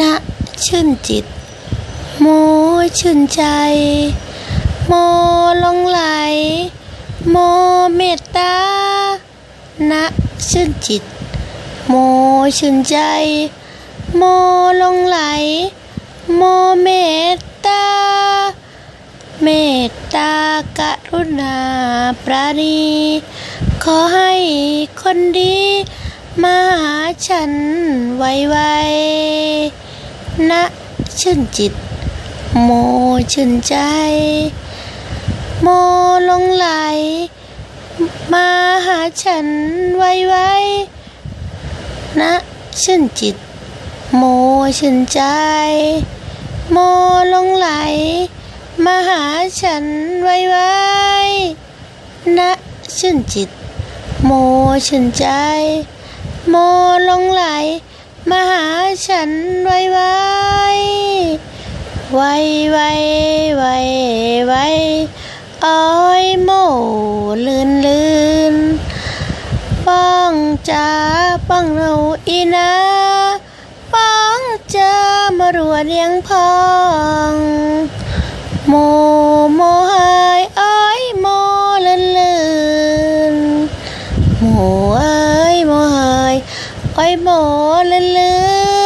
ณชื่นจิต โมชื่นใจ โมลงไหล โมเมตตาณชื่นจิต โมชื่นใจ โมลงไหล โมเมตตา เมตตากรุณาปราณีขอให้คนดี มาหาฉันไวๆณชื่นจิต โมชื่นใจ โมลงไหล มาหาฉันไวๆณชื่นจิต โมชื่นใจ โมลงไหล มาหาฉันไวๆณชื่นจิต โมชื่นใจ โมลงไหล มาหาฉันไวๆไวไวไวไวอ้อยโมลื่นลื่นป้องจ้าป้องเราอีนาป้องจ้ามารวดยังพองโมโมหายอ้อยโมลื่นลื่นโมเอ้ยโมอ้อยโมลื่น